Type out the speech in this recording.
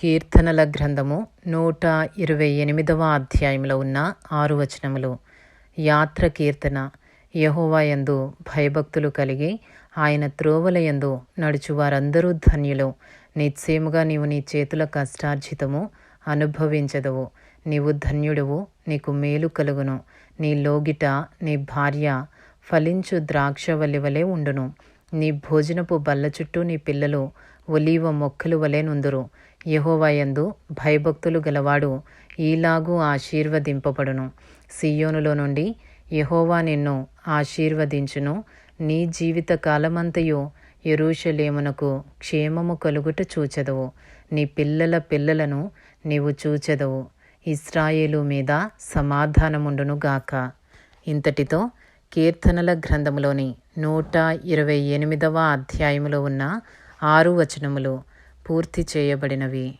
కీర్తనల గ్రంథము నూట ఇరవై ఎనిమిదవ అధ్యాయంలో ఉన్న ఆరు వచనములు. యాత్ర కీర్తన యహోవాయందు భయభక్తులు కలిగి ఆయన త్రోవలయందు నడుచు వారందరూ ధన్యులు. నిశ్చయముగా నీవు నీ చేతుల కష్టార్జితము అనుభవించదవు. నీవు ధన్యుడవు నీకు మేలు కలుగును. నీ లోగిట నీ భార్య ఫలించు ద్రాక్షవల్లి వలె ఉండును. నీ భోజనపు బల్ల చుట్టూ నీ పిల్లలు ఒలీవ మొక్కలు వలెనుందురు యహోవాయందు భయభక్తులు గలవాడు ఈలాగు ఆశీర్వదింపబడును. సియోనులో నుండి యహోవా నిన్ను ఆశీర్వదించును. నీ జీవిత కాలమంతయు ఎరూషలేమునకు క్షేమము కలుగుట చూచెదవు. నీ పిల్లల పిల్లలను నీవు చూచెదవు. ఇస్రాయేలు మీద సమాధానముండును గాక. ఇంతటితో కీర్తనల గ్రంథములోని నూట ఇరవై ఎనిమిదవ అధ్యాయములో ఉన్న ఆరు వచనములు పూర్తి చేయబడినవి.